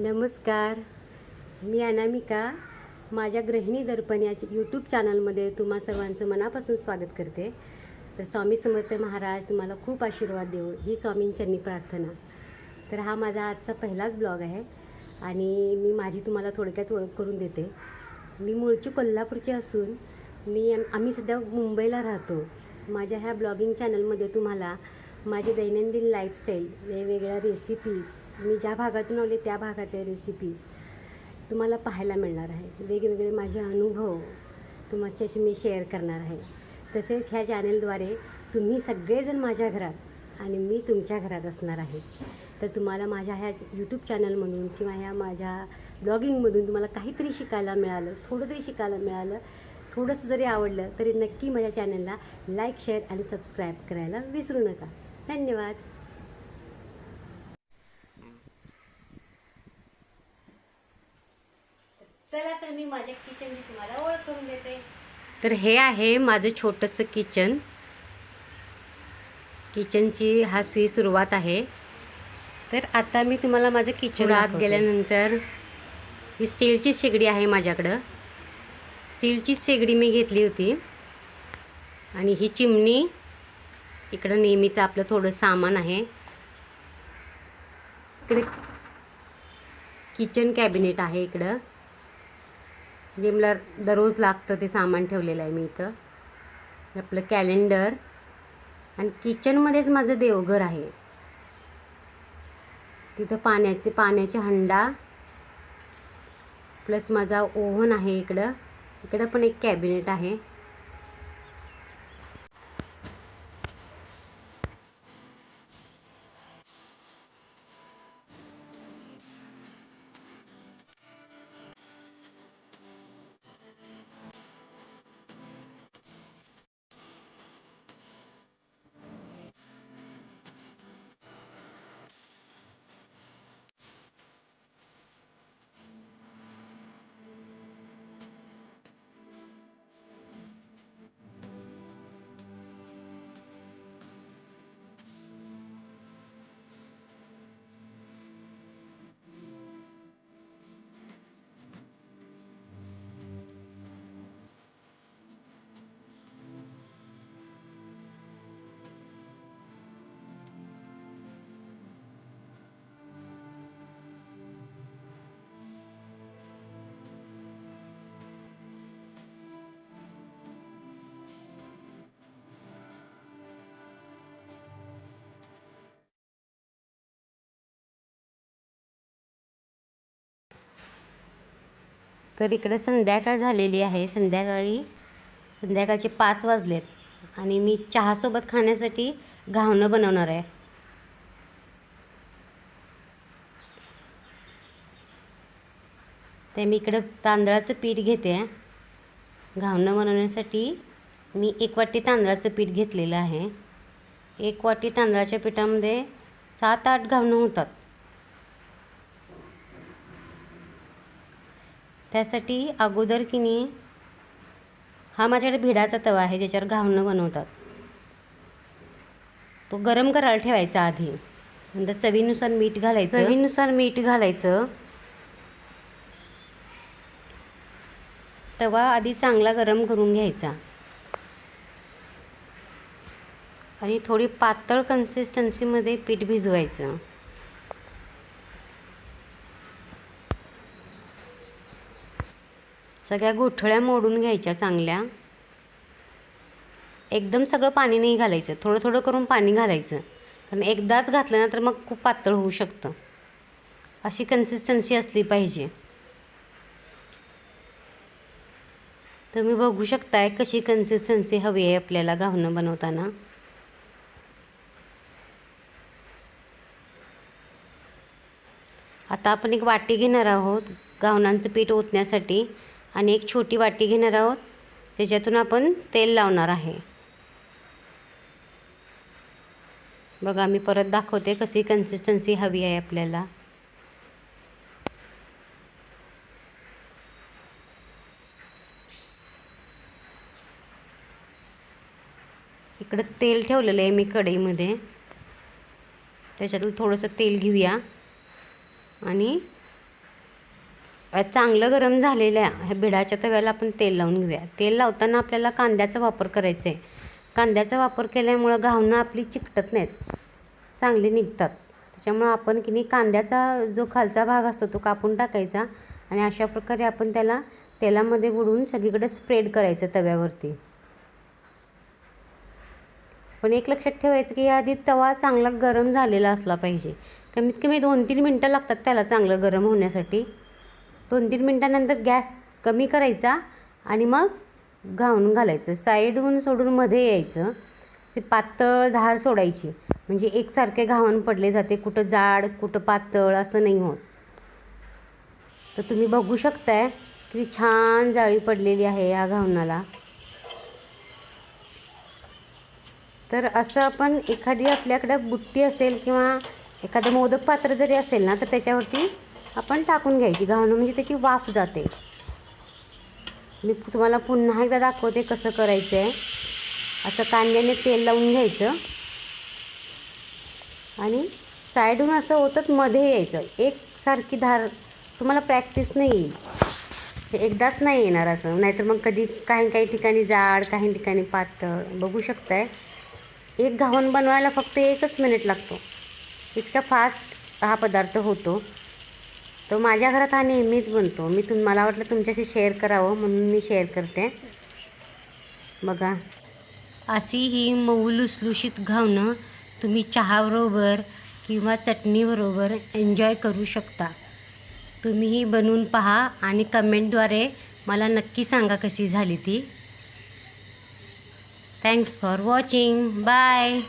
नमस्कार. मी अनामिका. माझ्या गृहिणी दर्पण या यूट्यूब चॅनलमध्ये तुम्हा सर्वांचं मनापासून स्वागत करते. तर स्वामी समर्थ महाराज तुम्हाला खूप आशीर्वाद देऊ ही स्वामींच्यांनी प्रार्थना. तर हा माझा आजचा पहिलाच ब्लॉग आहे आणि मी माझी तुम्हाला थोडक्यात ओळख करून देते. मी मूळची कोल्हापूरची असून मी आम्ही सध्या मुंबईला राहतो. माझ्या ह्या ब्लॉगिंग चॅनलमध्ये तुम्हाला माझी दैनंदिन लाईफस्टाईल वेगवेगळ्या रेसिपीज मी ज्या भागातून आले त्या भागातल्या रेसिपीज तुम्हाला पाहायला मिळणार आहे वेगवेगळे माझे अनुभव तुमच्याशी मी शेअर करणार आहे. तसेच ह्या चॅनलद्वारे तुम्ही सगळेजण माझ्या घरात आणि मी तुमच्या घरात असणार आहे. तर तुम्हाला माझ्या ह्या यूट्यूब चॅनलमधून किंवा ह्या माझ्या ब्लॉगिंगमधून तुम्हाला काहीतरी शिकायला मिळालं थोडं तरी शिकायला मिळालं थोडंसं जरी आवडलं तरी नक्की माझ्या चॅनलला लाईक शेअर आणि सबस्क्राईब करायला विसरू नका. धन्यवाद. चला तर मी माझ्या किचनची तुम्हाला ओळख करून देते. तर हे आहे माझं छोटंसं किचन किचनची हा सी सुरुवात आहे. तर आता मी तुम्हाला माझं किचन आत गेल्यानंतर ही स्टीलची शेगडी आहे माझ्याकडं. स्टीलची शेगडी मी घेतली होती. आणि ही चिमणी इकडं नेहमीचं आपलं थोडं सामान आहे. इकडे किचन कॅबिनेट आहे इकडं. जे मला दररोज लागतं ते सामान ठेवलेलं आहे मी इथं. आपलं कॅलेंडर आणि किचनमध्येच माझं देवघर आहे. तिथं पाण्याचे पाण्याचे हंडा. प्लस माझा ओव्हन आहे इकडं. इकडं पण एक कॅबिनेट आहे. तर इकडे संध्याकाळ झालेली आहे. संध्याकाळी संध्याकाळचे पाच वाजलेत आणि मी चहासोबत खाण्यासाठी घावणं बनवणार आहे. ते मी इकडं तांदळाचं पीठ घेते. घावणं बनवण्यासाठी मी एक वाटी तांदळाचं पीठ घेतलेलं आहे. एक वाटी तांदळाच्या पिठामध्ये सात आठ घावणं होतात. त्यासाठी अगोदर की नाही हा माझ्याकडे भिडाचा तवा आहे ज्याच्यावर घावणं बनवतात. तो गरम करायला ठेवायचा आधी. नंतर चवीनुसार मीठ घालायचं. चवीनुसार मीठ घालायचं. तवा आधी चांगला गरम करून घ्यायचा. आणि थोडी पातळ कन्सिस्टन्सीमध्ये पीठ भिजवायचं. सगळ्या गोठळ्या मोडून घ्यायच्या चांगल्या. एकदम सगळं पाणी नाही घालायचं. थोडं थोडं करून पाणी घालायचं. कारण एकदाच घातलं ना तर मग खूप पातळ होऊ शकतं. अशी कन्सिस्टन्सी असली पाहिजे. तुम्ही बघू शकताय कशी कन्सिस्टन्सी हवी आहे आपल्याला घावणं बनवताना. आता आपण एक वाटी घेणार आहोत घावणांचं पीठ ओतण्यासाठी. आणि एक छोटी वाटी घेणार आहोत. त्याच्यातून आपण तेल लावणार आहे. बघा मी परत दाखवते कशी कन्सिस्टन्सी हवी आहे आपल्याला. इकडं तेल ठेवलेलं आहे मी कढईमध्ये. त्याच्यातून थोडंसं तेल घेऊया. आणि चांगलं गरम झालेल्या ह्या भिडाच्या तव्याला आपण तेल लावून घेऊया. तेल लावताना आपल्याला कांद्याचा वापर करायचा आहे कांद्याचा वापर केल्यामुळं घावणं आपली चिकटत नाहीत. चांगली निघतात. त्याच्यामुळं आपण की नाही कांद्याचा जो खालचा भाग असतो तो कापून टाकायचा आणि अशा प्रकारे आपण त्याला तेलामध्ये बुडवून सगळीकडे स्प्रेड करायचं तव्यावरती. पण एक लक्षात ठेवायचं की आधी तवा चांगला गरम झालेला असला पाहिजे. कमीत कमी दोन तीन मिनटं लागतात त्याला चांगलं गरम होण्यासाठी. दोन तीन मिनटानंतर गॅस कमी करायचा आणि मग घावून घालायचं. साईडहून सोडून मध्ये यायचं. ते पातळ धार सोडायची. म्हणजे एकसारखे घावण पडले जाते. कुठं जाड कुठं पातळ असं नाही होत. तर तुम्ही बघू शकताय किती छान जाळी पडलेली आहे या घावणाला. तर असं आपण एखादी आपल्याकडं बुट्टी असेल किंवा एखादं मोदक पात्र जरी असेल ना तर त्याच्यावरती आपण टाकून घ्यायची घावणं म्हणजे त्याची वाफ जाते. मी तुम्हाला पुन्हा एकदा दाखवते कसं करायचं आहे असं कांद्याने तेल लावून घ्यायचं. आणि साईडहून असं होतं मध्ये यायचं. एकसारखी धार तुम्हाला प्रॅक्टिस नाही येईल. एकदाच नाही येणार असं. नाहीतर मग कधी काही काही ठिकाणी जाड काही ठिकाणी पातळ बघू शकताय. एक घावण बनवायला फक्त एकच मिनिट लागतो. इतका फास्ट हा पदार्थ होतो. तो माझ्या घरात हा नेहमीच बनतो. मी तुम मला वाटलं तुमच्याशी शेअर करावं म्हणून मी शेअर करते. बघा. अशी ही मऊ लुसलुशीत घावणं तुम्ही चहाबरोबर किंवा चटणीबरोबर एन्जॉय करू शकता. तुम्हीही बनवून पहा आणि कमेंटद्वारे मला नक्की सांगा कशी झाली ती. Thanks for watching bye